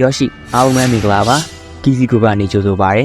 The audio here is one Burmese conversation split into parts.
ယောရှိအားလုံးပဲမင်္ဂလာပါကီစီဂရုပကနေကြိုဆိုပါရစေ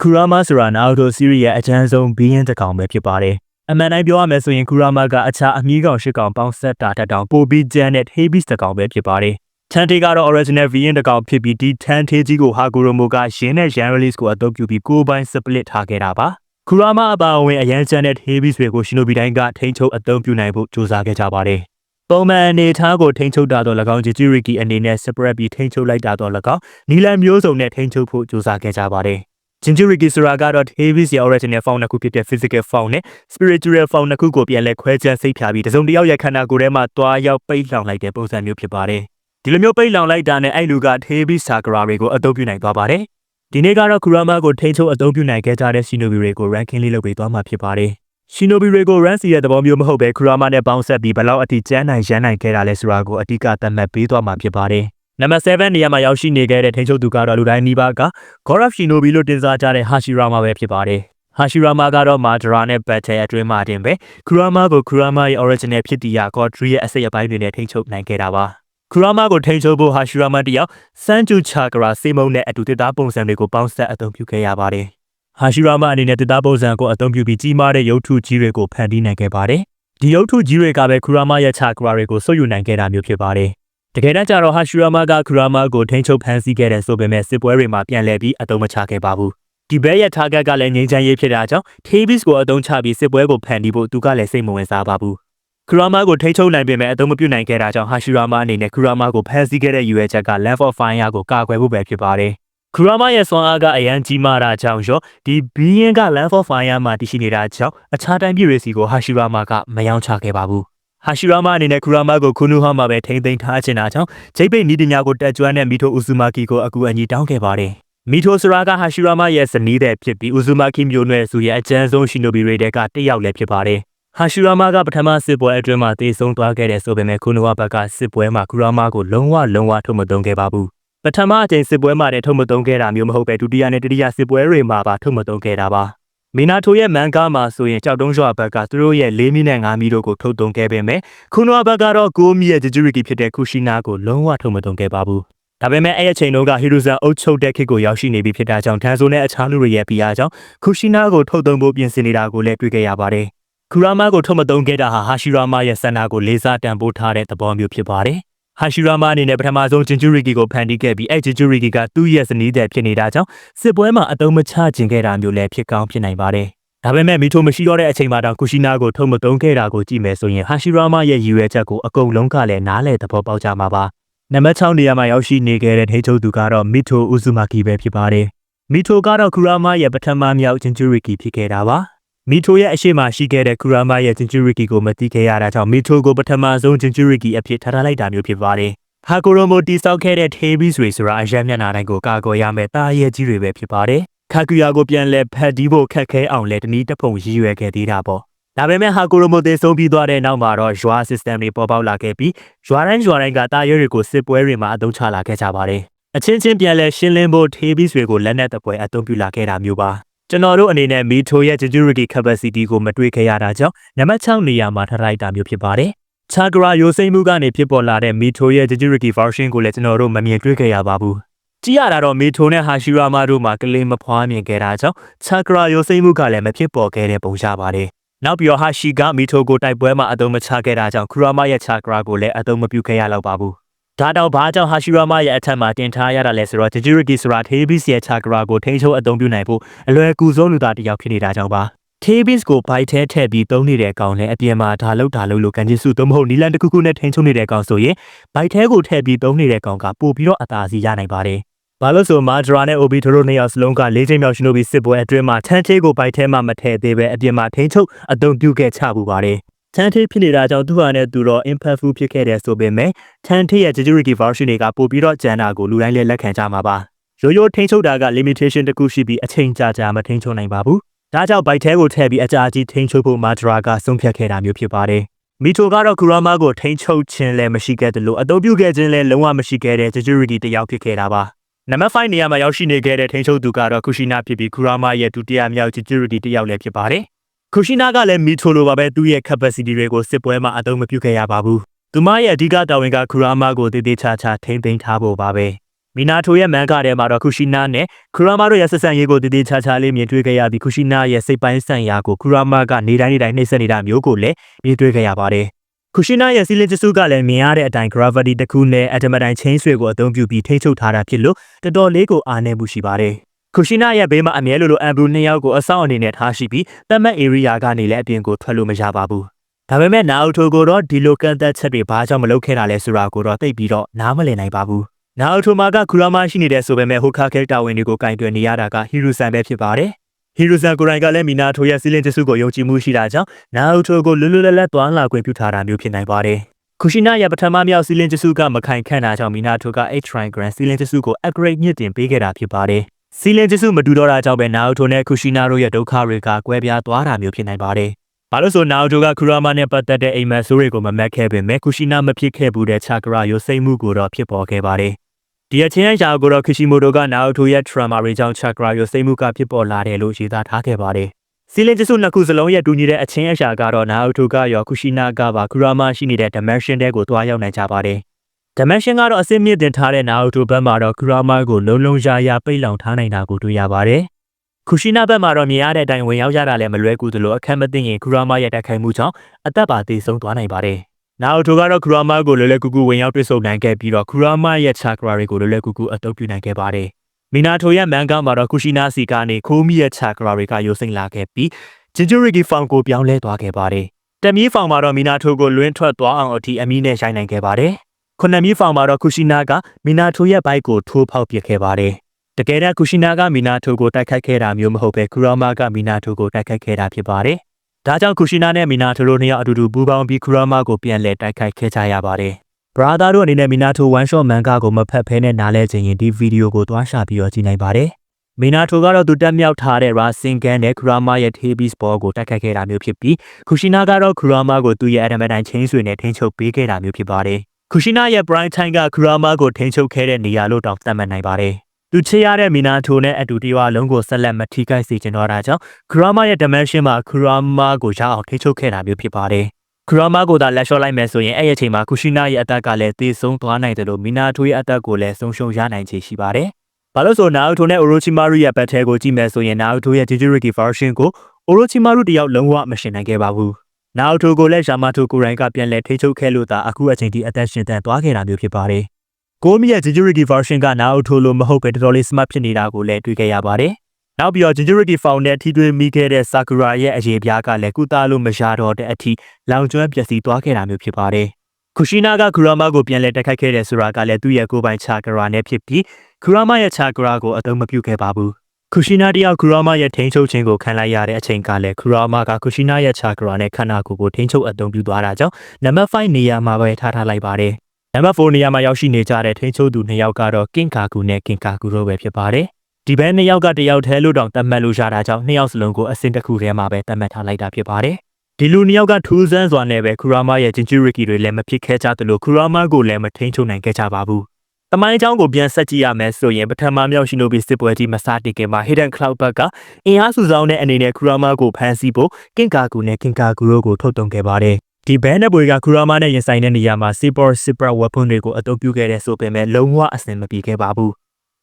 ခူရာမာဆိုတာနာအိုတိုစီးရီးရဲ့အချမ်းဆုံးဘီးရင်တစ်ကောင်ပဲဖြစ်ပါတယ်။အမှန်တိုင်းပြောရမယ်ဆိုရင်ခူရာမာကအခြားအမီးကောင်ရှစ်ကောင်ပေါင်းဆက်တာတက်တောင်ပိုပြီးဂျန်နဲ့ Hades တစ်ကောင်ပဲဖြစ်ပါတယ်။ထန်တေကတော့ original V ရင်တစ်ကောင်ဖြစ်ပြီးဒီထန်တေကြီးကိုဟာဂူရိုမိုကရင်းနဲ့ Yan release ကိုအသုံးပြုပြီးကိုယ်ပိုင် split ထားခဲ့တာပါ။ခူရာမာအပါအဝင်အရန်ဂျန်နဲ့ Hades တွေကိုရှင်နိုဘီတိုင်းကထိန်းချုပ်အသုံးပြုနိုင်ဖို့ကြိုးစားခဲ့ကြပါတယ်။ ပုံမှန်အနေထားကိုထိန်းချုပ်တာတော့၎င်းဂျီဂျီရီကီအနေနဲ့ separate ပြီးထိန်းချုပ်လိုက်တာတော့၎င်းနီလန်မျိုးစုံနဲ့ထိန်းချုပ်ဖို့ကြိုးစားခဲ့ကြပါတယ်။ဂျင်ဂျူရီကီဆိုတာကတော့ Davis ရဲ့ original form နှစ်ခုဖြစ်တဲ့ physical form နဲ့ spiritual form နှစ်ခုကိုပြန်လဲခွဲခြားစိတ်ဖြာပြီးတစုံတစ်ယောက်ရဲ့ခန္ဓာကိုယ်ထဲမှာတွားရောက်ပိတ်လောင်လိုက်တဲ့ပုံစံမျိုးဖြစ်ပါတယ်။ဒီလိုမျိုးပိတ်လောင်လိုက်တာနဲ့အဲ့လူက Davis Sakura တွေကိုအသုံးပြုနိုင်သွားပါတယ်။ဒီနေ့ကတော့ Kurama ကိုထိန်းချုပ်အသုံးပြုနိုင်ခဲ့ကြတဲ့ Shinobi တွေကို ranking လေးလုပ်ပေးသွားမှာဖြစ်ပါတယ်။ Shinobi တွေကို rank စီရဲ့သဘောမျိုးမဟုတ်ပဲ Kurama နဲ့ပေါင်းဆက်ပြီးဘယ်လောက်အထိကျန်းနိုင်ရမ်းနိုင်ခဲ့တာလဲဆိုတာကိုအတိအကသတ်မှတ်ပေးသွားမှာဖြစ်ပါတယ်။နံပါတ်7နေရာမှာရောက်ရှိနေခဲ့တဲ့ထိန်းချုပ်သူကတော့လူတိုင်းနီးပါးက God of Shinobi လို့တင်စားကြတဲ့ Hashirama ပဲဖြစ်ပါတယ်။ Hashirama ကတော့ Madara နဲ့ Battle အတွင်းမှာတင်ပဲ Kurama ကို Kurama ရဲ့ original ဖြစ်တီယာ God 3ရဲ့အစိတ်အပိုင်းတွေနဲ့ထိန်းချုပ်နိုင်ခဲ့တာပါ။ Kurama ကိုထိန်းချုပ်ဖို့ Hashirama တယောက် Sanju Chakra စေမုံနဲ့အတူတစ်သားပုံစံတွေကိုပေါင်းစပ်အသုံးပြုခဲ့ရပါတယ်။ Hashirama အနေနဲ့တစ်သားပုံစံကိုအသုံးပြုပြီးကြီးမားတဲ့ရုပ်ထုကြီးတွေကိုဖန်တီးနိုင်ခဲ့ပါတယ်။ဒီရုပ်ထုကြီးတွေကပဲ Kurama ရဲ့ Chakra တွေကိုဆုပ်ယူနိုင်ခဲ့တာမျိုးဖြစ်ပါတယ်။တကယ်တမ်းကျတော့ Hashirama က Kurama ကိုထိန်းချုပ်ဖန်ဆီးခဲ့တဲ့ဆိုပေမဲ့စစ်ပွဲတွေမှာပြန်လည်ပြီးအသုံးမချခဲ့ပါဘူး။ဒီဘဲရဲ့ target ကလည်းငြိမ်းချမ်းရေးဖြစ်တာကြောင့် Hades ကိုအသုံးချပြီးစစ်ပွဲကိုဖန်တီးဖို့သူကလည်းစိတ်မဝင်စားပါဘူး။ Kurama ကိုထိန်းချုပ်နိုင်ပေမဲ့အသုံးမပြုနိုင်ခဲ့တာကြောင့် Hashirama အနေနဲ့ Kurama ကိုဖန်ဆီးခဲ့တဲ့ရွယ်ချက်က Love of Fire ကိုကာကွယ်ဖို့ပဲဖြစ်ပါတယ်။ Kurama ရဲ့စွမ်းအားကအရန်ကြီးမားတာကြောင့်ရောဒီဘီယင်းက Love of Fire မှာတည်ရှိနေတာကြောင့်အခြားတိုင်းပြည်တွေစီကို Hashirama ကမယောင်းချခဲ့ပါဘူး။ Hashirama အနေနဲ့ Kurama ကိုခုနူဟာမှာပဲထိမ့်သိမ်းထားချင်တာကြောင့်ဂျိတ်ပိတ်နီးပညာကိုတက်ကြွတဲ့မီထိုဥဇူမာကီကိုအကူအညီတောင်းခဲ့ပါတယ်။မီထိုဆိုတာက Hashirama ရဲ့ဇနီးတဲ့ဖြစ်ပြီးဥဇူမာကီမျိုးနွယ်စုရဲ့အကျဉ်းဆုံးရှင်နိုဘီတွေတဲကတစ်ယောက်လည်းဖြစ်ပါတယ်။ Hashirama ကပထမစစ်ပွဲအတွင်းမှာတေဆုံးသွားခဲ့တဲ့ဆိုပေမဲ့ခုနူဟာဘက်ကစစ်ပွဲမှာ Kurama ကိုလုံးဝလုံးဝထုတ်မသုံးခဲ့ပါဘူး။ ပထမအကြိမ်စစ်ပွဲမှာတည်းထုတ်မသုံးခဲ့တာမျိုးမဟုတ်ပဲဒုတိယနဲ့တတိယစစ်ပွဲတွေမှာပါထုတ်မသုံးခဲ့တာပါ။မီနာထိုရဲ့မန်ကားမှာဆိုရင်ကြောက်တုံးရွာဘက်ကသူတို့ရဲ့၄မိနဲ့၅မိတို့ကိုထုတ်သုံးခဲ့ပေမဲ့ခုနွားဘက်ကတော့ကိုမီရဲ့ဂျဂျူရီကီဖြစ်တဲ့ခုရှိနာကိုလုံးဝထုတ်မသုံးခဲ့ပါဘူး။ဒါပေမဲ့အဲ့အချိန်တုန်းကဟီရူဇန်အုပ်ချုပ်တဲ့ခေတ်ကိုရောက်ရှိနေပြီဖြစ်တာကြောင့်ထန်ဆိုနဲ့အခြားလူတွေရဲ့ပြအားကြောင့်ခုရှိနာကိုထုတ်သုံးဖို့ပြင်ဆင်နေတာကိုလည်းတွေ့ခဲ့ရပါတယ်။ခူရာမာကိုထုတ်မသုံးခဲ့တာဟာဟာရှိရာမာရဲ့ဆန္ဒကိုလေးစားတန်ဖိုးထားတဲ့သဘောမျိုးဖြစ်ပါတယ်။ ဟာရှိရာမာအနေနဲ့ပထမဆုံးဂျင်ဂျူရီကီကိုဖန်တီးခဲ့ပြီးအဲ့ဂျင်ဂျူရီကီကသူ့ရဲ့ဇနီးတဲ့ဖြစ်နေတာကြောင့်စစ်ပွဲမှာအတုံးမချခြင်းခဲ့တာမျိုးလည်းဖြစ်ကောင်းဖြစ်နိုင်ပါတယ်။ဒါပေမဲ့မီထိုမရှိတော့တဲ့အချိန်မှာတောင်ကူရှိနာကိုထုတ်မသုံးခဲ့တာကိုကြည့်မယ်ဆိုရင်ဟာရှိရာမာရဲ့ရည်ရွယ်ချက်ကိုအကုန်လုံးကလည်းနားလည်သဘောပေါက်ကြမှာပါ။နံပါတ်6နေရာမှာရောက်ရှိနေခဲ့တဲ့ထိချုပ်သူကတော့မီထိုဥဇူမာကီပဲဖြစ်ပါတယ်။မီထိုကတော့ခူရာမာရဲ့ပထမမြောက်ဂျင်ဂျူရီကီဖြစ်ခဲ့တာပါ။ မီထိုရဲ့အရှိမရှိခဲ့တဲ့ခူရာမာရဲ့ဂျင်ဂျူရီကီကိုမသိခဲ့ရတာကြောင့်မီထိုကိုပထမဆုံးဂျင်ဂျူရီကီအဖြစ်ထားထားလိုက်တာမျိုးဖြစ်ပါတယ်။ဟာကိုရိုမိုတီဆောက်ခဲ့တဲ့ Tabis တွေဆိုတာအရက်မျက်နှာတိုင်းကိုကာကွယ်ရမယ့်တာရဲကြီးတွေပဲဖြစ်ပါတယ်။ခါကူယာကိုပြန်လဲဖက်ဒီဖို့ခက်ခဲအောင်လဲတနည်းတစ်ပုံရည်ရွယ်ခဲ့သေးတာပေါ့။ဒါပေမဲ့ဟာကိုရိုမိုတေဆုံးပြီးသွားတဲ့နောက်မှာတော့ရွာ system တွေပေါ်ပေါက်လာခဲ့ပြီးရွာတိုင်းရွာတိုင်းကတာရဲတွေကိုစစ်ပွဲတွေမှာအသုံးချလာခဲ့ကြပါတယ်။အချင်းချင်းပြန်လဲရှင်းလင်းဖို့ Tabis တွေကိုလက်နက်တပွဲအသုံးပြုလာခဲ့တာမျိုးပါ။ ကျွန်တော်တို့အနေနဲ့မီထိုရဲ့ security capacity ကိုမတွေ့ခဲ့ရတာကြောင့်နံပါတ်6နေရာမှာထားလိုက်တာမျိုးဖြစ်ပါတယ်။ Chakra ရိုစိမ့်မှုကနေဖြစ်ပေါ်လာတဲ့မီထိုရဲ့ security version ကိုလည်းကျွန်တော်တို့မမြင်တွေ့ခဲ့ရပါဘူး။ကြည့်ရတာတော့မီထိုနဲ့ဟာရှိရာမာတို့မှာကလေးမဖွားမြင်ခဲ့တာကြောင့် Chakra ရိုစိမ့်မှုကလည်းမဖြစ်ပေါ်ခဲ့တဲ့ပုံရပါတယ်။နောက်ပြီးတော့ဟာရှိကမီထိုကိုတိုက်ပွဲမှာအသုံးမချခဲ့တာကြောင့်ခူရာမာရဲ့ Chakra ကိုလည်းအသုံးမပြုခဲ့ရတော့ပါဘူး။ ဒါတော့ဘာကြောင့်ဟာရှိရာမာရဲ့အထက်မှာတင်ထားရတာလဲဆိုတော့ security ဆိုတာ Hades ရဲ့ Chakra ကိုထိန်းချုပ်အသုံးပြုနိုင်ဖို့အလွယ်ကူဆုံးလူသားတစ်ယောက်ဖြစ်နေတာကြောင့်ပါ။ Tabis ကိုဘိုက်ထဲထည့်ပြီးသုံးနေတဲ့ကောင်နဲ့အပြင်မှာဒါလောက်ဒါလောက်လို့ကန်ကျစ်စုသို့မဟုတ်နီလန်တစ်ခုခုနဲ့ထိန်းချုပ်နေတဲ့ကောင်ဆိုရင်ဘိုက်ထဲကိုထည့်ပြီးသုံးနေတဲ့ကောင်ကပို့ပြီးတော့အသာစီရနိုင်ပါတယ်။ဘာလို့ဆိုမာဒရာနဲ့ Obi တို့နှစ်ယောက်စလုံးကလေးချိန်မြောက်ရှင်တို့ပြီးစစ်ပွဲအတွင်းမှာထန်းသေးကိုဘိုက်ထဲမှာမထည့်သေးပဲအပြင်မှာထိန်းချုပ်အသုံးပြုခဲ့ချပူပါတယ်။ ထန်းသေးဖြစ်နေတာကြောင့်သူဟာနဲ့သူတော့ impactful ဖြစ်ခဲ့တဲ့ဆိုပေမဲ့ထန်းသေးရဲ့ security version တွေကပို့ပြီးတော့ကျန်တာကိုလူတိုင်းလည်းလက်ခံကြမှာပါ။ရိုးရိုးထိန်းချုပ်တာက limitation တစ်ခုရှိပြီးအချိန်ကြာကြာမထိန်းချုပ်နိုင်ပါဘူး။ဒါကြောင့်ဘိုက်ထဲကိုထည့်ပြီးအကြာကြီးထိန်းချုပ်ဖို့မာဒရာကဆုံးဖြတ်ခဲ့တာမျိုးဖြစ်ပါတယ်။မီတိုကတော့ခူရာမာကိုထိန်းချုပ်ခြင်းလည်းမရှိခဲ့တယ်လို့အသုံးပြုခဲ့ခြင်းလည်းလုံးဝမရှိခဲ့တဲ့ security တစ်ယောက်ဖြစ်ခဲ့တာပါ။နံပါတ်5နေရာမှာရောက်ရှိနေခဲ့တဲ့ထိန်းချုပ်သူကတော့ကုရှိနာဖြစ်ပြီးခူရာမာရဲ့ဒုတိယမြောက် security တစ်ယောက်လည်းဖြစ်ပါတယ်။ ကုရှိနာကလည်းမီတိုလိုပါပဲသူ့ရဲ့ capacity တွေကိုစစ်ပွဲမှာအသုံးမပြုခဲ့ရပါဘူး။သူမရဲ့အဓိကတာဝန်ကခူရာမာကိုတည်တည်ချာချာထိန်းသိမ်းထားဖို့ပါပဲ။မီနာထိုရဲ့မန်ကာထဲမှာတော့ကူရှိနာနဲ့ခူရာမာတို့ရဲ့ဆက်ဆံရေးကိုတည်တည်ချာချာလေးမြင်တွေ့ခဲ့ရပြီးကူရှိနာရဲ့စိတ်ပိုင်းဆိုင်ရာကိုခူရာမာကနေတိုင်းနေတိုင်းနှိမ့်ဆက်နေတာမျိုးကိုလည်းမြင်တွေ့ခဲ့ရပါတယ်။ကူရှိနာရဲ့စီလင်ဂျစုကလည်းမြင်ရတဲ့အတိုင်း gravity တစ်ခုနဲ့ atom တိုင်း chain ဆွေကိုအသုံးပြုပြီးထိန်းချုပ်ထားတာဖြစ်လို့တော်တော်လေးကိုအားနည်းမှုရှိပါတယ်။ ကူရှိနာရဲ့ဘေးမှာအမြဲလိုလိုအမ်ဘရူနှစ်ယောက်ကိုအဆောင်အနေနဲ့ထားရှိပြီးတတ်မှတ် area ကနေလည်းအပြင်ကိုထွက်လို့မရပါဘူး။ဒါပေမဲ့နာအိုတိုကိုတော့ဒီလိုကန့်သက်ချက်တွေဘာကြောင့်မလုပ်ခဲ့တာလဲဆိုတာကိုတော့သိပြီးတော့နားမလည်နိုင်ပါဘူး။နာအိုတိုမာကခူရာမရှိနေတဲ့ဆိုပေမဲ့ဟိုခါကက်တာဝင်တွေကိုကင်တွယ်နေရတာကဟီရူဆန်ပဲဖြစ်ပါတယ်။ဟီရူဆန်ကိုရိုင်ကလည်းမီနာထိုရဲ့စီလင်တစုကိုယုံကြည်မှုရှိတာကြောင့်နာအိုတိုကိုလွတ်လွတ်လပ်လပ်သွားလာခွင့်ပြုထားတာမျိုးဖြစ်နိုင်ပါတယ်။ခုရှိနာရဲ့ပထမမြောက်စီလင်တစုကမခိုင်ခန့်တာကြောင့်မီနာထိုက H triangle စီလင်တစုကို upgrade မြင့်တင်ပေးခဲ့တာဖြစ်ပါတယ်။ စီလင်တစုမတူတော့တာကြောင့်ပဲနာအိုတိုနဲ့ခုရှိနာတို့ရဲ့ဒုက္ခတွေကကွဲပြားသွားတာမျိုးဖြစ်နိုင်ပါတယ်။ဘာလို့ဆိုနာအိုတိုကခူရာမာနဲ့ပတ်သက်တဲ့အိမ်မက်ဆိုးတွေကိုမမက်ခဲ့ပေမဲ့ခုရှိနာမဖြစ်ခဲ့ဘူးတဲ့ချာကရာယိုစိတ်မှုကိုတော့ဖြစ်ပေါ်ခဲ့ပါတယ်။ဒီအချင်းအရာကိုတော့ခရှိမိုတိုကနာအိုတိုရဲ့ trauma တွေကြောင့်ချာကရာယိုစိတ်မှုကဖြစ်ပေါ်လာတယ်လို့ရေးသားထားခဲ့ပါတယ်။စီလင်ကျစုနှစ်ခုစလုံးရဲ့တူညီတဲ့အချင်းအရာကတော့နာအိုတိုကရောခုရှိနာကပါခူရာမာရှိနေတဲ့ dimension တဲ့ကိုတွားရောက်နိုင်ကြပါတယ်။ dimension ကတော့အစစ်မြင့်တင်ထားတဲ့နာအိုတိုဘက်မှာတော့ခူရာမာကိုလုံးလုံးရာရာပိတ်လောင်ထားနိုင်တာကိုတွေ့ရပါတယ်။ခုရှိနာဘက်မှာတော့မြင်ရတဲ့အတိုင်းဝင်ရောက်ရတာလည်းမလွဲကူသလိုအခက်မသိရင်ခူရာမာရဲ့တိုက်ခိုက်မှုကြောင့်အသက်ပါသေးဆုံးသွားနိုင်ပါတယ်။နာအိုတိုကတော့ခူရာမာကိုလွယ်လွယ်ကူကူဝင်ရောက်တွေ့ဆုံနိုင်ခဲ့ပြီးတော့ခူရာမာရဲ့ချာကရာတွေကိုလွယ်လွယ်ကူကူအတုပ်ပြုနိုင်ခဲ့ပါတယ်။မီနာတိုရဲ့မန်ကမှာတော့ခုရှိနာစီကနေခိုးမီရဲ့ချာကရာတွေကယိုစိမ့်လာခဲ့ပြီးဂျင်ဂျူရီဂီဖောင်ကိုပြောင်းလဲသွားခဲ့ပါတယ်။တမီးဖောင်မှာတော့မီနာတိုကိုလွင်းထွက်သွားအောင်အထိအမီးနဲ့ရိုက်နိုင်ခဲ့ပါတယ်။ ခုနမီးဖောင်မှာတော့ခုရှိနာကမီနာတိုရဲ့ဘိုက်ကိုထိုးဖောက်ပစ်ခဲ့ပါတယ်။တကယ်တော့ကူရှိနာကမီနာတိုကိုတိုက်ခိုက်ခဲ့တာမျိုးမဟုတ်ပဲကူရာမာကမီနာတိုကိုတိုက်ခိုက်ခဲ့တာဖြစ်ပါတယ်။ဒါကြောင့်ကူရှိနာနဲ့မီနာတိုတို့နှစ်ယောက်အတူတူပူးပေါင်းပြီးကူရာမာကိုပြန်လည်တိုက်ခိုက်ခဲ့ကြရပါတယ်။ဘရာသာတို့အနေနဲ့မီနာတို1 shot မန်ကာကိုမဖက်ဖဲနဲ့နားလဲခြင်းရင်ဒီဗီဒီယိုကိုသွားရှာပြီးတော့ကြည့်နိုင်ပါတယ်။မီနာတိုကတော့သူတက်မြောက်ထားတဲ့ရာစင်ကန်နဲ့ခူရာမာရဲ့ Hades ball ကိုတိုက်ခိုက်ခဲ့တာမျိုးဖြစ်ပြီးခူရှိနာကတော့ခူရာမာကိုသူ့ရဲ့အဒမတိုင်းချင်းဆွေနဲ့ထိန်းချုပ်ပေးခဲ့တာမျိုးဖြစ်ပါတယ်။ ခူရှိနာရဲ့ Prime Time ကခူရာမာကိုထိန်းချုပ်ခဲ့တဲ့နေရာလို့တောင်သတ်မှတ်နိုင်ပါတယ်။သူချေရတဲ့မီနာတိုနဲ့အတူတရွာလုံးကိုဆက်လက်မထိခိုက်စေချင်တော့တာကြောင့်ခူရာမာရဲ့ dimension မှာခူရာမာကိုရအောင်ထိန်းချုပ်ခဲ့တာမျိုးဖြစ်ပါတယ်။ခူရာမာကိုသာလက်လျှော့လိုက်မယ်ဆိုရင်အဲ့ဒီအချိန်မှာခူရှိနာရဲ့အသက်ကလည်းသေဆုံးသွားနိုင်တယ်လို့မီနာတိုရဲ့အသက်ကိုလည်းဆုံးရှုံးရနိုင်ခြေရှိပါတယ်။ဘာလို့ဆိုနာအိုတိုနဲ့ Orochimaru ရဲ့ဘက်ထဲကိုကြည့်မယ်ဆိုရင်နာအိုတိုရဲ့ Jinchuriki version ကို Orochimaru တယောက်လုံးဝမရှင်နိုင်ခဲ့ပါဘူး။ နာအိုတိုကိုလည်းယာမာတိုကိုရိုင်းကပြန်လဲထိချုပ်ခဲ့လို့သာအခုအချိန်ထိအသက်ရှင်တန်သွားခဲ့တာမျိုးဖြစ်ပါတယ်။ကိုမီရဲ့ Jinchuriki version ကနာအိုတိုလိုမဟုတ်ပဲတော်တော်လေး smart ဖြစ်နေတာကိုလည်းတွေ့ခဲ့ရပါတယ်။နောက်ပြီးတော့ Jinchuriki Found နဲ့ထိတွေ့မိခဲ့တဲ့ Sakura ရဲ့အရေးပြားကလည်းကုသလို့မရတော့တဲ့အထိလောင်ကျွမ်းပျက်စီးသွားခဲ့တာမျိုးဖြစ်ပါတယ်။ခူရှိနာကခူရာမာကိုပြန်လဲတိုက်ခိုက်ခဲ့တဲ့ဆိုတာကလည်းသူ့ရဲ့ကိုယ်ပိုင်ချာကရာနဲ့ဖြစ်ပြီးခူရာမာရဲ့ချာကရာကိုအသုံးမပြုခဲ့ပါဘူး။ ခူရှိနာတယောက်ခူရာမာရဲ့ထိန်းချုပ်ခြင်းကိုခံလိုက်ရတဲ့အချိန်ကလည်းခူရာမာကခူရှိနာရဲ့ချာကရာနဲ့ခန္ဓာကိုယ်ကိုထိန်းချုပ်အသုံးပြုသွားတာကြောင့်နံပါတ်5နေရာမှာပဲထားထားလိုက်ပါတယ်။နံပါတ်4နေရာမှာရောက်ရှိနေကြတဲ့ထိန်းချုပ်သူနှစ်ယောက်ကတော့ကင်ကာကူနဲ့ကင်ကာကူတို့ပဲဖြစ်ပါတယ်။ဒီဘဲနှစ်ယောက်ကတယောက်တည်းလို့တောင်သတ်မှတ်လို့ရတာကြောင့်နှစ်ယောက်စလုံးကိုအစင်တစ်ခုထဲမှာပဲသတ်မှတ်ထားလိုက်တာဖြစ်ပါတယ်။ဒီလူနှစ်ယောက်ကထူးဆန်းစွာနဲ့ပဲခူရာမာရဲ့ဂျင်ဂျူရီကီတွေလည်းမဖြစ်ခဲ့ကြသလိုခူရာမာကိုလည်းမထိန်ချုပ်နိုင်ခဲ့ကြပါဘူး။ တမိုင်းအကြောင်းကိုပြန်ဆက်ကြည့်ရမယ်ဆိုရင်ပထမမြောက်ရှင်နိုဘီစစ်ပွဲကြီးမစတင်ခင်မှာ Hidden Cloud ဘက်ကအင်အားစုဆောင်တဲ့အနေနဲ့ခူရာမာကိုဖမ်းဆီးဖို့ကင်ကာကူနဲ့ကင်ကာကူတို့ကိုထုတ်တုံခဲ့ပါတယ်ဒီဘဲနဲ့ဘွေကခူရာမာနဲ့ရင်ဆိုင်တဲ့နေရာမှာ Super Super Weapon တွေကိုအသုံးပြုခဲ့တဲ့ဆိုပေမဲ့လုံးဝအဆင်မပြေခဲ့ပါဘူး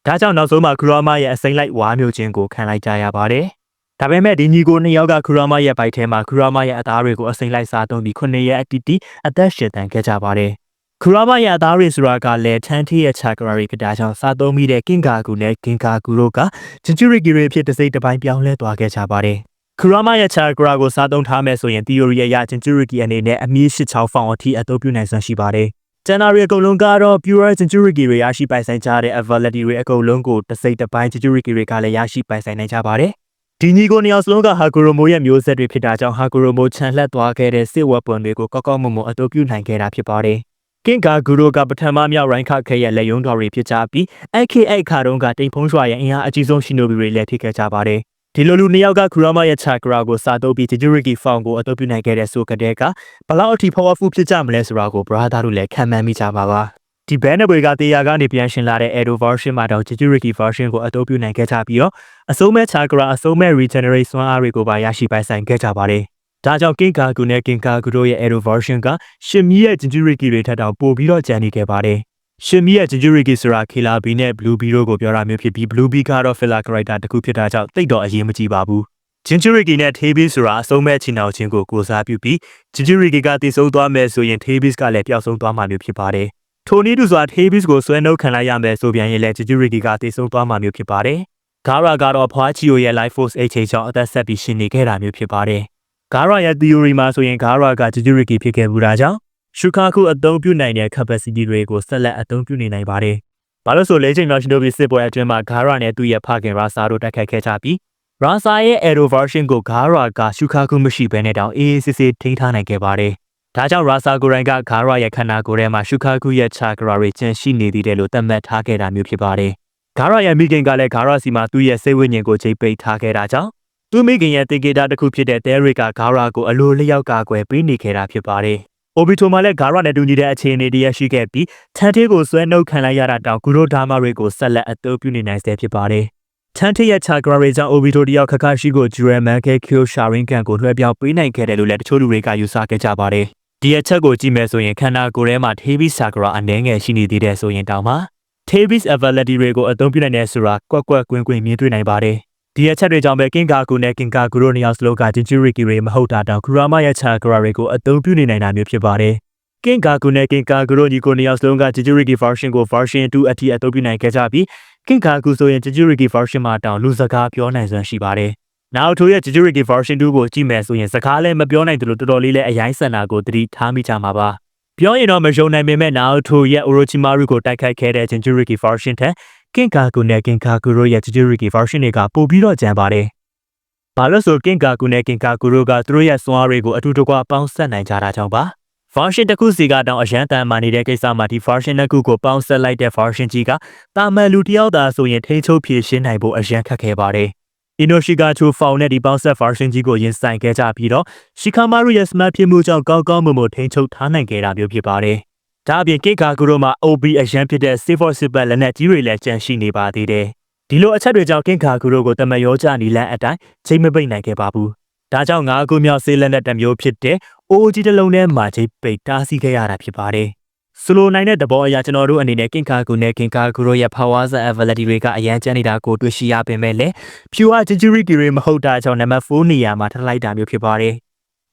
ဒါကြောင့်နောက်ဆုံးမှာခူရာမာရဲ့အစိမ့်လိုက်ဝါမျိုးချင်းကိုခံလိုက်ကြရပါတယ်ဒါပေမဲ့ဒီညီကိုနှစ်ယောက်ကခူရာမာရဲ့ဘိုက်ထဲမှာခူရာမာရဲ့အသားတွေကိုအစိမ့်လိုက်စားသုံးပြီးခုနှစ်ရက်အတိအတိအသက်ရှင်တန်ခဲ့ကြပါတယ် ခူရာမာရဲ့အသားတွေဆိုတာကလည်းထန်ထီရဲ့ချာကရာရီကဒါကြောင့်စားသုံးပြီးတဲ့ကင်ကာကူနဲ့ကင်ကာကူတို့ကဂျင်ဂျူရီဂီရီဖြစ်တစ်စိတ်တစ်ပိုင်းပြောင်းလဲသွားခဲ့ကြပါတယ်။ခူရာမာရဲ့ချာကရာကိုစားသုံးထားမယ်ဆိုရင် theory အရဂျင်ဂျူရီဂီအနေနဲ့အမီး၈ချောင်းဖောင်အထိအသုံးပြုနိုင်စွမ်းရှိပါတယ်။ကျန်တာတွေအကုန်လုံးကတော့ pure centuric တွေရရှိပိုင်ဆိုင်ကြတဲ့ availability တွေအကုန်လုံးကိုတစ်စိတ်တစ်ပိုင်း centuric တွေကလည်းရရှိပိုင်ဆိုင်နိုင်ကြပါတယ်။ဒီညီကိုနှစ်ယောက်စလုံးကဟာဂူရိုမိုရဲ့မျိုးဆက်တွေဖြစ်တာကြောင့်ဟာဂူရိုမိုခြံလှက်သွားခဲ့တဲ့စစ်ဝက်ပွန်တွေကိုကောက်ကောက်မွန်မွန်အသုံးပြုနိုင်ခဲ့တာဖြစ်ပါတယ်။ ကင်ကာဂူရိုကပထမမြောက်ရိုင်းခခဲရဲ့လက်ယုံတော်တွေဖြစ်ကြပြီးအခက်အခါတုန်းကတိမ်ဖုံးရွှာရဲ့အင်အားအကြီးဆုံးရှင်နိုဘီတွေလည်းဖြစ်ခဲ့ကြပါတယ်။ဒီလိုလူနှစ်ယောက်ကခူရာမာရဲ့ချာကရာကိုစာတုပ်ပြီး Jinchuriki Found ကိုအသုံးပြုနိုင်ခဲ့တဲ့ဆိုကတဲ့ကဘလောက်အထိ powerful ဖြစ်ကြမလဲဆိုတာကို brother တို့လည်းခံမှန်းမိကြပါပါဒီဘဲနဘွေကတေယာကနေပြန်ရှင်လာတဲ့ Edo version မှာတော့ Jinchuriki version ကိုအသုံးပြုနိုင်ခဲ့ကြပြီးတော့အစုံမဲ့ chakra အစုံမဲ့ regenerate စွမ်းအားတွေကိုပါရရှိပိုင်ဆိုင်ခဲ့ကြပါတယ် ဒါကြောင့် King Kaku နဲ့ King Kaku တို့ရဲ့ Edo version ကရှင်မီရဲ့ Jinchuriki တွေထက်တောင်ပိုပြီးတော့ကျန်နေခဲ့ပါတယ်ရှင်မီရဲ့ဂျင်ဂျူရီကီဆိုတာခီလာဘီနဲ့ဘလူးဘီတို့ကိုပြောတာမျိုးဖြစ်ပြီးဘလူးဘီကတော့ filler character တစ်ခုဖြစ်တာကြောင့်တိတ်တော့အရေးမကြီးပါဘူးဂျင်ဂျူရီကီနဲ့ထေးဘီဆိုတာအဆုံးမဲ့ချီနှောင်ခြင်းကိုကိုစားပြုပြီးဂျင်ဂျူရီကီကတည်ဆုံသွားမယ်ဆိုရင်ထေးဘီကလည်းပျောက်ဆုံးသွားမှာမျိုးဖြစ်ပါတယ်ထိုနည်းတူစွာထေးဘီကိုဆွဲနှုတ်ခံလိုက်ရမယ်ဆိုပြန်ရင်လည်းဂျင်ဂျူရီကီကတည်ဆုံသွားမှာမျိုးဖြစ်ပါတယ်ဂါရာကတော့ဖွာချီယိုရဲ့ life force HH ကြောင့်အသက်ဆက်ပြီးရှင်နေခဲ့တာမျိုးဖြစ်ပါတယ် ဂါရာရဲ့ theory မှာဆိုရင်ဂါရာကဂျင်ဂျူရီကီဖြစ်ခဲ့မှုတာကြောင့်ရှုခါခုအသုံးပြုနိုင်တဲ့ capacity တွေကိုဆက်လက်အသုံးပြုနေနိုင်ပါတယ်။ဘာလို့ဆိုလဲချိန်မှာရှင်တို့ပြီးစစ်ပွဲအတွင်းမှာဂါရာနဲ့သူ့ရဲ့ဖခင်ရာဆာတို့တိုက်ခိုက်ခဲ့ကြပြီးရာဆာရဲ့ Aero version ကိုဂါရာကရှုခါခုမရှိဘဲနဲ့တောင်အေးအေးဆေးဆေးထိန်းထားနိုင်ခဲ့ပါတယ်။ဒါကြောင့်ရာဆာကိုရိုင်းကဂါရာရဲ့ခန္ဓာကိုယ်ထဲမှာရှုခါခုရဲ့ chakra တွေကျန်ရှိနေသေးတယ်လို့သတ်မှတ်ထားခဲ့တာမျိုးဖြစ်ပါတယ်။ဂါရာရဲ့မိခင်ကလည်းဂါရာစီမှာသူ့ရဲ့စိတ်ဝိညာဉ်ကိုချိန်ပိတ်ထားခဲ့တာကြောင့် သူမိခင်ရဲ့တေကေတာတစ်ခုဖြစ်တဲ့တဲရစ်ကဂါရာကိုအလိုလျောက်ကာကွယ်ပေးနေခဲ့တာဖြစ်ပါတယ်။အိုဘီတိုမှာလည်းဂါရနဲ့တူညီတဲ့အခြေအနေတရရှိခဲ့ပြီးထန်သေးကိုဆွဲနှုတ်ခံလိုက်ရတာတောင်ဂူရိုဒါမာတွေကိုဆက်လက်အသုံးပြုနေနိုင်စေဖြစ်ပါတယ်။ထန်သေးရဲ့ချာဂရာတွေကြောင့်အိုဘီတိုတယောက်ခက်ခါရှိကိုဂျူရမန်ကဲကျိုရှာရင်ကန်ကိုလွှဲပြောင်းပေးနိုင်ခဲ့တယ်လို့လည်းတချို့လူတွေကယူဆခဲ့ကြပါတယ်။ဒီအချက်ကိုကြည့်မယ်ဆိုရင်ခန္ဓာကိုယ်ထဲမှာ Tabis Sakura အနှဲငယ်ရှိနေသေးတယ်ဆိုရင်တောင်မှ Tabis ability တွေကိုအသုံးပြုနိုင်တဲ့ဆိုတာကွက်ကွက်ကွင်းကွင်းမြင်တွေ့နိုင်ပါတယ်။ ဒီအချက်တွေကြောင့်ပဲကင်ကာကူနဲ့ကင်ကာကူတို့နှစ်ယောက်စလုံးကဂျင်ဂျူရီကီတွေမဟုတ်တာတောင်ခူရာမရဲ့ချာဂရာတွေကိုအသုံးပြုနေနိုင်တာမျိုးဖြစ်ပါတယ်။ကင်ကာကူနဲ့ကင်ကာကူတို့ညီကိုနှစ်ယောက်စလုံးက Jujuriki version ကို version 2အထိအသုံးပြုနိုင်ခဲ့ကြပြီးကင်ကာကူဆိုရင် Jujuriki version မှာတောင်လူစကားပြောနိုင်စွမ်းရှိပါတယ်။နောက်ထိုရဲ့ Jujuriki version 2ကိုကြည့်မယ်ဆိုရင်စကားလည်းမပြောနိုင်တယ်လို့တော်တော်လေးလည်းအရင်ဆန္ဒကိုသတိထားမိကြမှာပါ။ပြောရင်တော့မယုံနိုင်ပေမဲ့နောက်ထိုရဲ့ Orochimaru ကိုတိုက်ခိုက်ခဲ့တဲ့ Jujuriki version ထက် ကင်ကာကူနဲ့ကင်ကာကူတို့ရဲ့ Jujuriki version တွေကပိုပြီးတော့ကြံပါတယ်။ဘာလို့ဆိုကင်ကာကူနဲ့ကင်ကာကူတို့ကသူတို့ရဲ့စွမ်းအားတွေကိုအတူတကွပေါင်းစပ်နိုင်ကြတာကြောင့်ပါ။ version တစ်ခုစီကတောင်အရန်တန်မာနေတဲ့ကိစ္စမှာဒီ version တစ်ခုကိုပေါင်းဆက်လိုက်တဲ့ version ကြီးကတာမန်လူတစ်ယောက်သာဆိုရင်ထိန်းချုပ်ဖြည့်ရှင်းနိုင်ဖို့အရန်ခက်ခဲပါတယ်။ Inoshika Chu Found နဲ့ဒီပေါင်းဆက် version ကြီးကိုရင်ဆိုင်ခဲ့ကြပြီးတော့ Shikamaru ရဲ့ smart ဖြစ်မှုကြောင့်ကောင်းကောင်းမွန်မွန်ထိန်းချုပ်ထားနိုင်ခဲ့တာမျိုးဖြစ်ပါတယ်။ ဒါအပြင် Kikaku တို့မှာ OB အရန်ဖြစ်တဲ့ Silver Super လက်နက်ကြီးတွေလည်းကျန်ရှိနေပါသေးတယ်။ဒီလိုအချက်တွေကြောင့် Kikaku တို့ကိုတမယောကြနီလန်အတိုင်းချိန်မပိတ်နိုင်ခဲ့ပါဘူး။ဒါကြောင့်ငါးခုမြောက်ဆေးလက်နက်တစ်မျိုးဖြစ်တဲ့ OG တစ်လုံးထဲမှာချိန်ပိတ်တားဆီးခဲ့ရတာဖြစ်ပါတယ်။ဆိုလိုနိုင်တဲ့သဘောအရကျွန်တော်တို့အနေနဲ့ကင်ကာကူနဲ့ကင်ကာကူတို့ရဲ့ power and ability တွေကအရန်ကျန်နေတာကိုတွေ့ရှိရပေမဲ့လည်း pure jinjuri kiri မဟုတ်တာကြောင့်နံပါတ်4နေရာမှာထပ်လိုက်တာမျိုးဖြစ်ပါတယ်။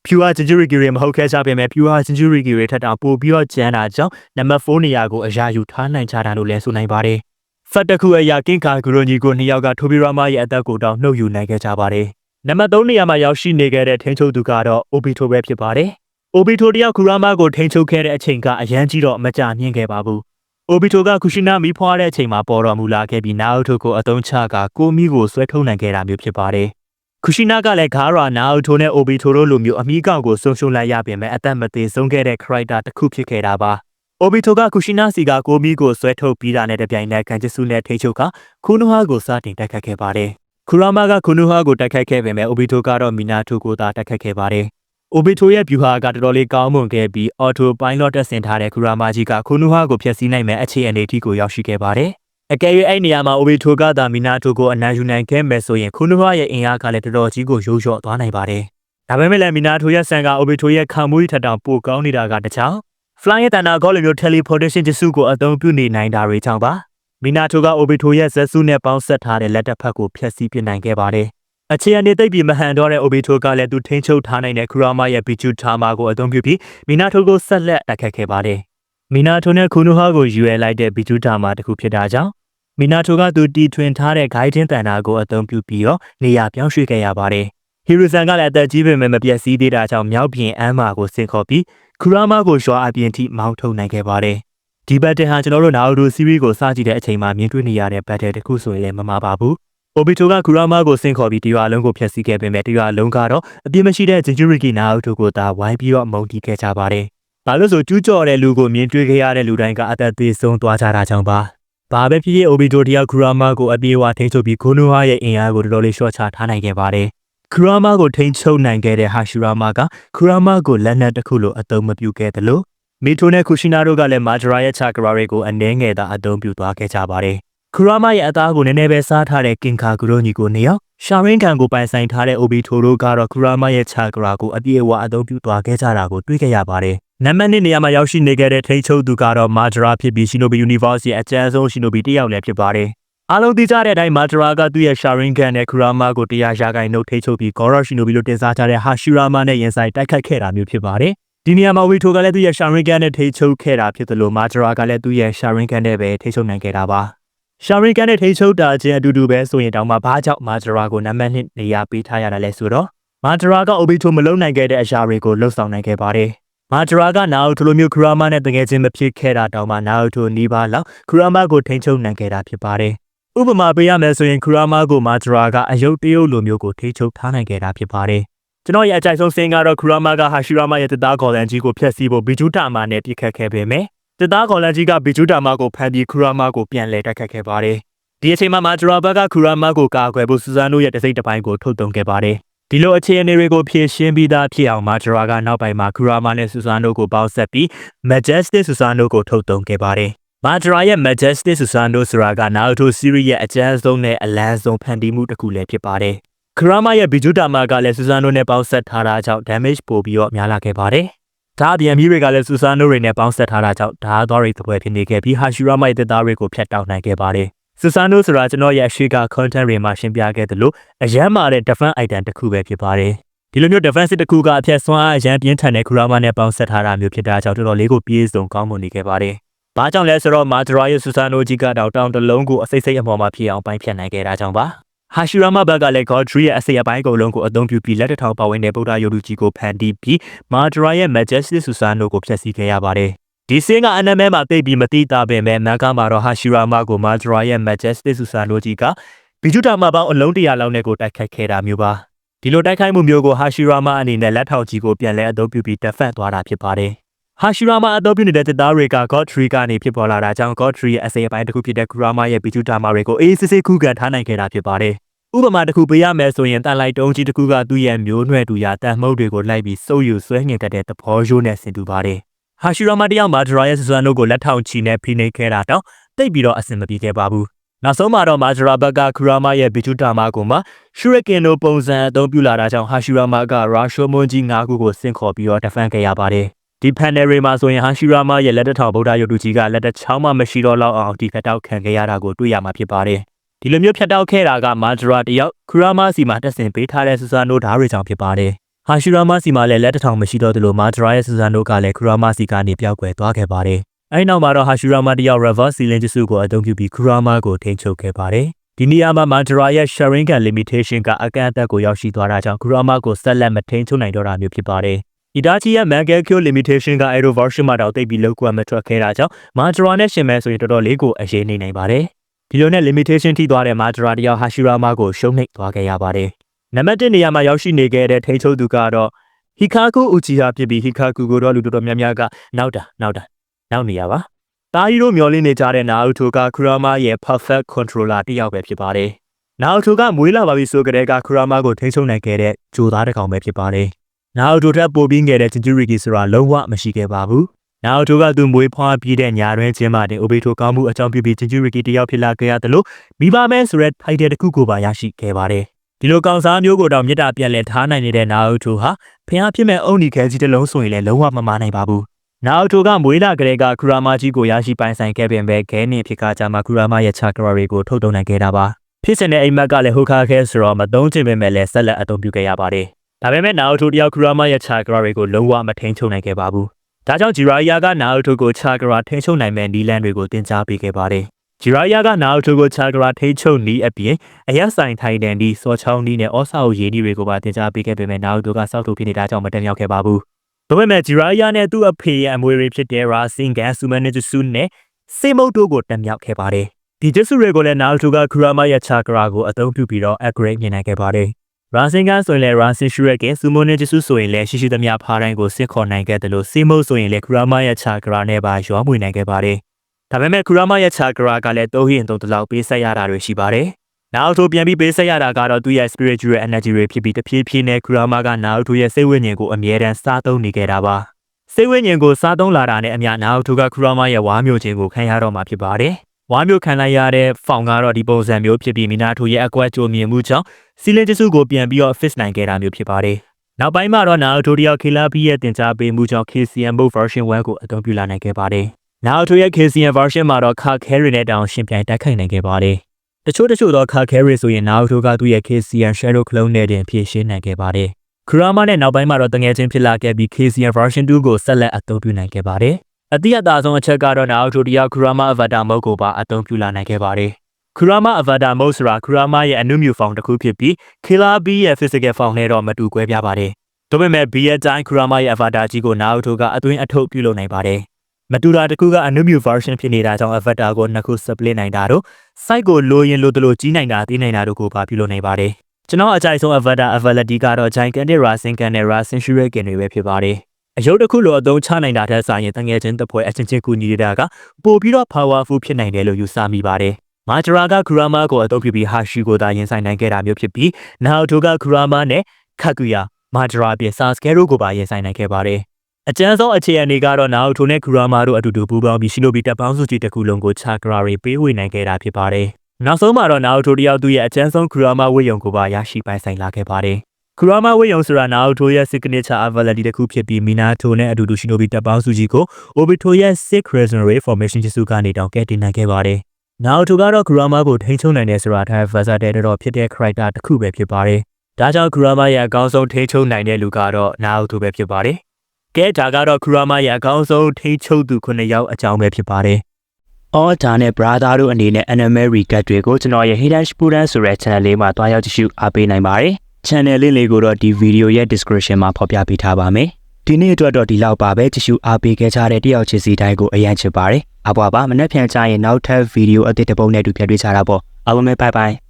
pure jinjuri kiri မဟုတ်ခဲ့ကြပေမဲ့ pure jinjuri kiri ထက်တောင်ပိုပြီးတော့ကျန်တာကြောင့်နံပါတ်4နေရာကိုအရာယူထားနိုင်ကြတာလို့လည်းဆိုနိုင်ပါတယ်။ဖတ်တခုအရာကင်ကာကူရိုညီကိုနှစ်ယောက်ကထိုဘီရာမရဲ့အသက်ကိုတောင်နှုတ်ယူနိုင်ခဲ့ကြပါတယ်။နံပါတ်3နေရာမှာရောက်ရှိနေခဲ့တဲ့ထင်းချုပ်သူကတော့ Obito ပဲဖြစ်ပါတယ်။ Obito တယောက်ကူရာမကိုထိန်းချုပ်ခဲ့တဲ့အချိန်ကအရန်ကြီးတော့မကြမြင့်ခဲ့ပါဘူး။ Obito ကကုရှိနာမီဖွားတဲ့အချိန်မှာပေါ်တော်မူလာခဲ့ပြီးနာအိုတိုကိုအသုံးချကကိုမီကိုဆွဲထုတ်နိုင်ခဲ့တာမျိုးဖြစ်ပါတယ်။ ကုရှိနာကလည်းဂါရာနာအိုတိုနဲ့ Obito တို့လိုမျိုးအမိကောင်ကိုဆုံးရှုံးလိုက်ရပြင်မဲ့အသက်မသေးဆုံးခဲ့တဲ့ character တစ်ခုဖြစ်ခဲ့တာပါ။ Obito ကကုရှိနာစီကကိုမီကိုဆွဲထုတ်ပြီးတာနဲ့တပြိုင်နက်ကန်ဂျစ်စုနဲ့ထိန်းချုပ်ကခုနူဟာကိုစတင်တိုက်ခတ်ခဲ့ပါတယ်။ခူရာမာကခုနူဟာကိုတိုက်ခိုက်ခဲ့ပေမဲ့ Obito ကတော့မီနာတိုကိုသာတိုက်ခိုက်ခဲ့ပါတယ်။ Obito ရဲ့ view ဟာကတော်တော်လေးကောင်းမွန်ခဲ့ပြီး auto pilot တက်ဆင်ထားတဲ့ခူရာမာကြီးကခုနူဟာကိုဖျက်ဆီးနိုင်မဲ့အခြေအနေထိကိုရောက်ရှိခဲ့ပါတယ်။ အကယ်၍အဲ့နေရာမှာ Obito ကသာမီနာတိုကိုအနိုင်ယူနိုင်ခဲ့မယ်ဆိုရင်ခုနူဟာရဲ့အင်အားကလည်းတော်တော်ကြီးကိုရိုးလျော့သွားနိုင်ပါတယ်။ဒါပေမဲ့လည်းမီနာတိုရဲ့ဆန်က Obito ရဲ့ခံမှုထက်တောင်ပိုကောင်းနေတာကတခြား Fly ရဲ့တန်တာကောလိုမျိုး teleportation ကျစုကိုအသုံးပြုနေနိုင်တာတွေကြောင့်ပါ။မီနာတိုက Obito ရဲ့ဇက်စုနဲ့ပေါင်းဆက်ထားတဲ့လက်တစ်ဖက်ကိုဖျက်ဆီးပစ်နိုင်ခဲ့ပါတယ်။အခြေအနေသိပ်ပြီးမဟန်တော့တဲ့ Obito ကလည်းသူထိန်းချုပ်ထားနိုင်တဲ့ Kurama ရဲ့ Bichu Tama ကိုအသုံးပြုပြီးမီနာတိုကိုဆက်လက်တိုက်ခတ်ခဲ့ပါတယ်။ မီနာတိုနဲ့ Kunoha ကိုယူရလိုက်တဲ့ Bichu Tama တစ်ခုဖြစ်တာကြောင့်မီနာတိုကသူတီထွင်ထားတဲ့ Gaiden တန်တာကိုအသုံးပြုပြီးတော့နေရာပြောင်းရွှေ့ခဲ့ရပါတယ်။ဟီရူဆန်ကလည်းအသက်ကြီးပေမဲ့မပြည့်စည်သေးတာကြောင့်မြောက်ပြင်အမ်းမာကိုဆင်ခေါ်ပြီးခူရာမာကိုရွာအပြင်ထိမောင်းထုတ်နိုင်ခဲ့ပါတယ်။ဒီဘတ်တန်ဟာကျွန်တော်တို့နာအိုဒိုစီးရီးကိုစကြည့်တဲ့အချိန်မှာမြင်တွေ့နေရတဲ့ဘတ်တယ်တစ်ခုဆိုရင်လည်းမမှားပါဘူး။ Obito ကခူရာမာကိုဆင်ခေါ်ပြီးတရွာလုံးကိုဖျက်ဆီးခဲ့ပေမဲ့တရွာလုံးကတော့အပြစ်မရှိတဲ့ဂျင်ဂျူရီကီနာအိုတိုကိုသာဝိုင်းပြီးတော့မုန်တီးခဲ့ကြပါတယ်။ ဘာလို့ဆိုကျူးကျော်တဲ့လူကိုမြင်တွေ့ခဲ့ရတဲ့လူတိုင်းကအသက်သေးဆုံးသွားကြတာကြောင့်ပါ။ဘာပဲဖြစ်ဖြစ် Obito တယောက်ခူရာမာကိုအပြေးအဝထိန်းချုပ်ပြီးဂိုနိုဟာရဲ့အင်အားကိုတော်တော်လေးရှော့ချထားနိုင်ခဲ့ပါတယ်။ခူရာမာကိုထိန်းချုပ်နိုင်ခဲ့တဲ့ဟာရှူရာမာကခူရာမာကိုလက်နက်တစ်ခုလိုအသုံးမပြုခဲ့တယ်လို့မီထိုနဲ့ကူရှိနာတို့ကလည်းမာဂျရာရဲ့ချာကရာတွေကိုအနှဲငယ်သာအသုံးပြုသွားခဲ့ကြပါတယ်။ခူရာမာရဲ့အသားကိုနည်းနည်းပဲစားထားတဲ့ကင်ခါဂူရိုညီကိုနေရောက်ရှာရင်းကန်ကိုပိုင်ဆိုင်ထားတဲ့အိုဘီထိုတို့ကတော့ခူရာမာရဲ့ချာကရာကိုအပြည့်အဝအသုံးပြုသွားခဲ့ကြတာကိုတွေ့ခဲ့ရပါတယ်။ နံပါတ်1နေရာမှာရောက်ရှိနေခဲ့တဲ့ထိန်းချုပ်သူကတော့မာဂျရာဖြစ်ပြီး Shinobi University အကျဉ်းဆုံး Shinobi တစ်ယောက်လည်းဖြစ်ပါတယ်။အားလုံးသိကြတဲ့အတိုင်းမာဂျရာကသူ့ရဲ့ Sharingan နဲ့ Kurama ကိုတရားရာဂိုင်နှုတ်ထိန်းချုပ်ပြီး Goro Shinobi လို့တင်စားကြတဲ့ Hashirama နဲ့ရင်ဆိုင်တိုက်ခိုက်ခဲ့တာမျိုးဖြစ်ပါတယ်။ဒီနေရာမှာဝီထိုကလည်းသူ့ရဲ့ Sharingan နဲ့ထိန်းချုပ်ခဲ့တာဖြစ်သလိုမာဂျရာကလည်းသူ့ရဲ့ Sharingan နဲ့ပဲထိန်းချုပ်နိုင်ခဲ့တာပါ။ Sharingan နဲ့ထိန်းချုပ်တာချင်းအတူတူပဲဆိုရင်တောင်မှဘာကြောင့်မာဂျရာကိုနံပါတ်1နေရာပေးထားရတာလဲဆိုတော့မာဂျရာက Obito မလုံနိုင်ခဲ့တဲ့အရာတွေကိုလှုပ်ဆောင်နိုင်ခဲ့ပါတယ်။ မာဂျရာကနာအိုတိုလိုမျိုးခူရာမာနဲ့တကယ်ချင်းမဖြစ်ခဲ့တာတောင်မှနာအိုတိုနီးပါးလောက်ခူရာမာကိုထိန်းချုပ်နိုင်ခဲ့တာဖြစ်ပါတယ်။ဥပမာပေးရမယ်ဆိုရင်ခူရာမာကိုမာဂျရာကအယုတ်တရုတ်လိုမျိုးကိုထိန်းချုပ်ထားနိုင်ခဲ့တာဖြစ်ပါတယ်။ကျွန်တော်ရဲ့အကြိုက်ဆုံးစင်ကတော့ခူရာမာကဟာရှီရာမာရဲ့တသားခေါ်လန်ကြီးကိုဖျက်ဆီးဖို့ဘီဂျူတာမာနဲ့ပြစ်ခတ်ခဲ့ပေမယ့်တသားခေါ်လန်ကြီးကဘီဂျူတာမာကိုဖမ်းပြီးခူရာမာကိုပြန်လဲတိုက်ခတ်ခဲ့ပါတယ်။ဒီအချိန်မှာမာဂျရာဘက်ကခူရာမာကိုကာကွယ်ဖို့စူဇန်တို့ရဲ့တစိမ့်တစ်ပိုင်းကိုထုတ်တုံခဲ့ပါတယ်။ ဒီလိုအခြေအနေတွေကိုဖြည့်ရှင်းပြီးသားဖြစ်အောင်မာဂျရာကနောက်ပိုင်းမှာခူရာမာနဲ့ဆူဆန်နိုကိုပေါင်းဆက်ပြီး Majestic ဆူဆန်နိုကိုထုတ်သုံးခဲ့ပါတယ်။မာဂျရာရဲ့ Majestic ဆူဆန်နိုဆိုတာက Naruto series ရဲ့အကျဉ်းဆုံးနဲ့အလန်းဆုံးဖန်တီးမှုတစ်ခုလည်းဖြစ်ပါတယ်။ခူရာမာရဲ့ဘီဂျူတာမာကလည်းဆူဆန်နိုနဲ့ပေါင်းဆက်ထားတာကြောင့် damage ပိုပြီးတော့များလာခဲ့ပါတယ်။ဒါအပြင်မီတွေကလည်းဆူဆန်နိုတွေနဲ့ပေါင်းဆက်ထားတာကြောင့်ဓာတ်သွားရိတ်ပွဲဖြစ်နေခဲ့ပြီးဟာရှီရာမာရဲ့တက်သားတွေကိုဖျက်တောက်နိုင်ခဲ့ပါတယ်။ ဆူဆန်နိုဆိုတာကျွန်တော်ရဲ့အရှိက content တွေမှာရှင်းပြခဲ့သလိုအရန်မာတဲ့ defense item တစ်ခုပဲဖြစ်ပါတယ်။ဒီလိုမျိုး defense တစ်ခုကအဖြတ်ဆွမ်းအားအရန်ပြင်းထန်တဲ့ခူရာမာနဲ့ပေါင်းဆက်ထားတာမျိုးဖြစ်တာကြောင့်တော်တော်လေးကိုပြေးစုံကောင်းမွန်နေခဲ့ပါတယ်။ဘာကြောင့်လဲဆိုတော့မာဂျရာရဲ့ဆူဆန်နိုကြီးကတောင်တောင်တလုံးကိုအစိမ့်စိမ့်အမော်မှာဖြစ်အောင်ပိုင်းဖြတ်နိုင်ခဲ့တာကြောင့်ပါ။ဟာရှီရာမာဘက်ကလည်း Godfrey ရဲ့အစိပ်အပိုင်းကုန်လုံးကိုအသုံးပြုပြီးလက်တစ်ထောင်ပါဝင်တဲ့ဗုဒ္ဓယုတ်ကြီးကိုဖန်တီးပြီးမာဂျရာရဲ့ Majestic Susanoo ကိုဖျက်ဆီးခဲ့ရပါတယ်။ ဒီစင်းကအနမဲမှာတိတ်ပြီးမတိတာပဲမဲ့မန်ကမှာတော့ဟာရှီရာမာကိုမာဂျရာရဲ့ Majestic Susanoo ကြီးကဘီဂျူတာမာပေါင်းအလုံးတရာလောက်နဲ့ကိုတိုက်ခိုက်ခဲ့တာမျိုးပါ။ဒီလိုတိုက်ခိုက်မှုမျိုးကိုဟာရှီရာမာအနေနဲ့လက်ထောက်ကြီးကိုပြန်လဲအသုံးပြုပြီးတက်ဖက်သွားတာဖြစ်ပါတယ်။ဟာရှီရာမာအသုံးပြုနေတဲ့တက်သားတွေက Godfrey ကနေဖြစ်ပေါ်လာတာကြောင့် Godfrey ရဲ့အစိပ်အပိုင်းတစ်ခုဖြစ်တဲ့ Kurama ရဲ့ဘီဂျူတာမာတွေကိုအေးစစ်စစ်ခုခံထားနိုင်ခဲ့တာဖြစ်ပါတယ်။ဥပမာတစ်ခုပေးရမယ်ဆိုရင်တန်လိုက်တုံးကြီးတစ်ခုကသူ့ရဲ့မျိုးနွယ်တူရာတန်မှုတ်တွေကိုလိုက်ပြီးစုပ်ယူဆွဲငင်တတ်တဲ့သဘောရိုးနဲ့ဆင်တူပါတယ်။ ဟာရှီရာမာတယောက်မှာဒရာရဲ့ဆူဆန်တို့ကိုလက်ထောင်ချီနဲ့ဖိနှိပ်ခဲ့တာတောင်တိတ်ပြီးတော့အဆင်မပြေခဲ့ပါဘူး။နောက်ဆုံးမှာတော့မာဂျရာဘက်ကခူရာမာရဲ့ဘီဂျူတာမာကိုမှရှူရကင်တို့ပုံစံအသုံးပြုလာတာကြောင့်ဟာရှီရာမာကရာရှိုမွန်ကြီး၅ခုကိုဆင့်ခေါ်ပြီးတော့တဖန်ခဲ့ရပါတယ်။ဒီ panel တွေမှာဆိုရင်ဟာရှီရာမာရဲ့လက်တထောင်ဗုဒ္ဓရုပ်တုကြီးကလက်တချောင်းမှမရှိတော့လောက်အောင်ဒီဖက်တောက်ခံခဲ့ရတာကိုတွေ့ရမှာဖြစ်ပါတယ်။ဒီလိုမျိုးဖြတ်တောက်ခဲ့တာကမာဂျရာတယောက်ခူရာမာစီမှာတက်ဆင်ပေးထားတဲ့ဆူဆန်နိုဓာတ်တွေကြောင့်ဖြစ်ပါတယ်။ ဟာရှီရာမာစီမှာလည်းလက်တထောင်မရှိတော့သလိုမာဂျရာရဲ့ဆူဆန်နိုကလည်းခူရာမာစီကနေပြောက်ကွယ်သွားခဲ့ပါတယ်။အဲဒီနောက်မှာတော့ဟာရှီရာမာတယောက် reverse ceiling ကျစုကိုအသုံးပြုပြီးခူရာမာကိုထိန်းချုပ်ခဲ့ပါတယ်။ဒီနေရာမှာမာဂျရာရဲ့ Sharingan limitation ကအကန့်အသတ်ကိုရောက်ရှိသွားတာကြောင့်ခူရာမာကိုဆက်လက်မထိန်းချုပ်နိုင်တော့တာမျိုးဖြစ်ပါတယ်။ Itachi ရဲ့ Manga Q limitation က Aero version မှာတော့တိတ်ပြီးလောက်ကွက်မထွက်ခဲ့တာကြောင့်မာဂျရာနဲ့ရှင်မဲဆိုရင်တော်တော်လေးကိုအရေးနေနိုင်ပါတယ်။ဒီလိုနဲ့ limitation ထိသွားတဲ့မာဂျရာတယောက်ဟာရှီရာမာကိုရှုံးနိမ့်သွားခဲ့ရပါတယ်။ နံပါတ်1နေရာမှာရောက်ရှိနေခဲ့တဲ့ထိန်းချုပ်သူကတော့ဟီကာကူအူချီဟာဖြစ်ပြီးဟီကာကူကိုတော့လူတော်တော်များများကနောက်တာနောက်တာနောက်နေရပါ။တာရီတို့မျောလင်းနေကြတဲ့နာအူတိုကခူရာမာရဲ့ perfect controller တစ်ယောက်ပဲဖြစ်ပါတယ်။နာအူတိုကမွေးလာပါပြီဆိုကြတဲ့ကခူရာမာကိုထိန်းချုပ်နိုင်ခဲ့တဲ့ဂျိုသားတစ်ကောင်ပဲဖြစ်ပါတယ်။နာအူတိုထက်ပိုပြီးငယ်တဲ့ဂျင်ဂျူရီကီဆိုတာလုံးဝမရှိခဲ့ပါဘူး။နာအူတိုကသူမွေးဖွားပြီးတဲ့ညာတွင်ချင်းမှတင်အိုဘေတိုကောင်းမှုအကြောင်းပြုပြီးဂျင်ဂျူရီကီတယောက်ဖြစ်လာခဲ့ရတယ်လို့မိဘမဲဆိုတဲ့ထိုက်တဲ့တစ်ခုကိုပါရရှိခဲ့ပါတယ်။ ဒီလိုကောင်စားမျိုးကိုတော့မြစ်တာပြန်လည်ထားနိုင်နေတဲ့နာအူတိုဟာဖျားဖြစ်မဲ့အုံနီခဲကြီးတစ်လုံးဆိုရင်လည်းလုံးဝမမနိုင်ပါဘူး။နာအိုတိုကမွေးလာကလေးကခူရာမာကြီးကိုရရှိပိုင်ဆိုင်ခဲ့ပင်ပဲခဲနေဖြစ်ကကြမှာခူရာမာရဲ့ချာကရာတွေကိုထုတ်တုံနိုင်ခဲ့တာပါဖြစ်စင်တဲ့အိမ်မက်ကလည်းဟိုခါခဲဆိုတော့မသုံးချင်ပေမဲ့လည်းဆက်လက်အသုံးပြုခဲ့ရပါတယ်ဒါပေမဲ့နာအိုတိုတယောက်ခူရာမာရဲ့ချာကရာတွေကိုလုံးဝမထိန်ချုပ်နိုင်ခဲ့ပါဘူးဒါကြောင့်ဂျီရာယာကနာအိုတိုကိုချာကရာထိန်ချုပ်နိုင်မဲ့နီလန်တွေကိုတင် जा ပေးခဲ့ပါတယ် ဂျီရာယာကနာအိုတိုကိုချာကရာထိန်ချုပ်နီးအပြင်အရက်ဆိုင်ထိုင်တန်ဒီစောချောင်းနီးနဲ့အော်ဆာအိုရေးနီးတွေကိုပါတင် जा ပေးခဲ့ပေမဲ့နာအိုတိုကစောက်ထုတ်ဖြစ်နေတာကြောင့်မတက်မြောက်ခဲ့ပါဘူးဒါပေမဲ့ဂျီရာယာနဲ့သူ့အဖေရဲ့အမွေတွေဖြစ်တဲ့ရာစင်ကန်ဆူမန်နစ်ဆူနဲ့စေမုတ်တို့ကိုတက်မြောက်ခဲ့ပါတယ်ဒီဂျက်ဆူတွေကိုလည်းနာအိုတိုကခူရာမာရဲ့ချာကရာကိုအသုံးပြုပြီးတော့ upgrade မြင်နိုင်ခဲ့ပါတယ်ရာစင်ကန်ဆိုရင်လည်းရာစင်ရှူရက်ကင်ဆူမိုနစ်ဂျဆူဆိုရင်လည်းရှိရှိသမျှဖားတိုင်းကိုစစ်ခေါ်နိုင်ခဲ့တယ်လို့စေမုတ်ဆိုရင်လည်းခူရာမာရဲ့ချာကရာနဲ့ပါရွာမွေနိုင်ခဲ့ပါတယ် ဒါပေမဲ့ခူရာမာရဲ့ချာကရာကလည်းတိုးဟရင်တုံတလောက်ပေးဆက်ရတာတွေရှိပါတယ်နာအိုတိုပြန်ပြီးပေးဆက်ရတာကတော့သူ့ရဲ့ spiritual energy တွေဖြစ်ပြီးတဖြည်းဖြည်းနဲ့ခူရာမာကနာအိုတိုရဲ့စိတ်ဝိညာဉ်ကိုအမြဲတမ်းစားသုံးနေခဲ့တာပါစိတ်ဝိညာဉ်ကိုစားသုံးလာတာနဲ့အမျှနာအိုတိုကခူရာမာရဲ့ဝါမျိုးချင်းကိုခံရတော့မှာဖြစ်ပါတယ်ဝါမျိုးခံလိုက်ရတဲ့ဖောင်ကတော့ဒီပုံစံမျိုးဖြစ်ပြီးမီနာထိုရဲ့အကွက်ကြိုမြင်မှုကြောင့်စီလင်ဂျစုကိုပြန်ပြီးတော့ fix နိုင်ခဲ့တာမျိုးဖြစ်ပါတယ်နောက်ပိုင်းမှာတော့ Naruto တယောက် KLB ရဲ့တင် जा ပေးမှုကြောင့် KCM Mode version 1ကိုအသုံးပြုလာနိုင်ခဲ့ပါတယ်။ Naruto ရဲ့ KCM version မှာတော့ Ka Carry နဲ့တောင်ရှင်ပြိုင်တိုက်ခိုက်နိုင်ခဲ့ပါတယ်။တချို့တချို့သော Ka Carry ဆိုရင် Naruto ကသူ့ရဲ့ KCM Shadow Clone နဲ့တင်ဖြည့်ရှင်းနိုင်ခဲ့ပါတယ်။ Kurama နဲ့နောက်ပိုင်းမှာတော့တငယ်ချင်းဖြစ်လာခဲ့ပြီး KCM version 2ကိုဆက်လက်အသုံးပြုနိုင်ခဲ့ပါတယ်။အတိအသာဆုံးအချက်ကတော့ Naruto တယောက် Kurama Avatar Mode ကိုပါအသုံးပြုလာနိုင်ခဲ့ပါတယ်။ Kurama Avatar Mode ဆိုတာ Kurama ရဲ့အနုမြူ form တစ်ခုဖြစ်ပြီး Killer B ရဲ့ physical form နဲ့တော့မတူကွဲပြားပါတယ်။ဒါပေမဲ့ B ရဲ့တိုင်း Kurama ရဲ့ Avatar ကြီးကို Naruto ကအသွင်အထုတ်ပြုလုပ်နိုင်ပါတယ်။ မတူတာတစ်ခုကအနုမြူ version ဖြစ်နေတာကြောင့် Avatar ကိုနှစ်ခု split နိုင်တာတို့ site ကိုလိုရင်လိုတလို့ကြီးနိုင်တာသိနိုင်တာတို့ကိုပါပြုလုပ်နိုင်ပါတယ်။ကျွန်တော်အကြိုက်ဆုံး Avatar ability ကတော့ Gigantic Rasengan နဲ့ Rasen Shuriken တွေပဲဖြစ်ပါတယ်။အယုတ်တစ်ခုလိုအသုံးချနိုင်တာထက်စာရင်တငယ်ချင်းတစ်ဖွဲ့အချင်းချင်းကူညီနေတာကပိုပြီးတော့ powerful ဖြစ်နိုင်တယ်လို့ယူဆမိပါတယ်။မာဂျရာက Kurama ကိုအသုံးပြုပြီး Hashi ကိုသာရင်ဆိုင်နိုင်ခဲ့တာမျိုးဖြစ်ပြီး Naruto က Kurama နဲ့ Kaguya မာဂျရာအပြင် Sasuke တို့ကိုပါရင်ဆိုင်နိုင်ခဲ့ပါတယ်။ အကျန်းဆုံးအခြေအနေကတော့ Naruto နဲ့ Kurama တို့အတူတူပူးပေါင်းပြီး Shinobi တပ်ပေါင်းစုကြီးတစ်ခုလုံးကို Chakra တွေပေးဝေနိုင်ခဲ့တာဖြစ်ပါတယ်။နောက်ဆုံးမှာတော့ Naruto တယောက်သူ့ရဲ့အကျန်းဆုံး Kurama ဝိယုံကိုပါရရှိပိုင်ဆိုင်လာခဲ့ပါတယ်။ Kurama ဝိယုံဆိုတာ Naruto ရဲ့ signature ability တစ်ခုဖြစ်ပြီး Minato နဲ့အတူတူ Shinobi တပ်ပေါင်းစုကြီးကို Obito ရဲ့ Six Crescent Ray Formation ကြီးစုကနေတောင်ကဲတင်နိုင်ခဲ့ပါတယ်။ Naruto ကတော့ Kurama ကိုထိန်းချုပ်နိုင်တယ်ဆိုတာထက် versatile တော်ဖြစ်တဲ့ character တစ်ခုပဲဖြစ်ပါတယ်။ဒါကြောင့် Kurama ရဲ့အကောင်းဆုံးထိန်းချုပ်နိုင်တဲ့လူကတော့ Naruto ပဲဖြစ်ပါတယ်။ ကဲဒါကတော့ Kurama ရဲ့အကောင်းဆုံးထိန်းချုပ်သူ9ယောက်အကြောင်းပဲဖြစ်ပါတယ်။အော်ဒါနဲ့ brother တို့အနေနဲ့ anime recap တွေကိုကျွန်တော်ရဲ့ Hidden Spuden ဆိုတဲ့ channel လေးမှာတွားရောက်ကြည့်ရှုအားပေးနိုင်ပါတယ်။ channel လေးလေးကိုတော့ဒီ video ရဲ့ description မှာဖော်ပြပေးထားပါမယ်။ဒီနေ့အတွက်တော့ဒီလောက်ပါပဲကြည့်ရှုအားပေးခဲ့ကြတဲ့တယောက်ချင်းစီတိုင်းကိုအရန်ချစ်ပါတယ်။အဘွားပါမနေ့ပြန်ကြရင်နောက်ထပ် video အသစ်တစ်ပုဒ်နဲ့တူပြန်တွေ့ကြတာပေါ့။အားလုံးပဲ bye bye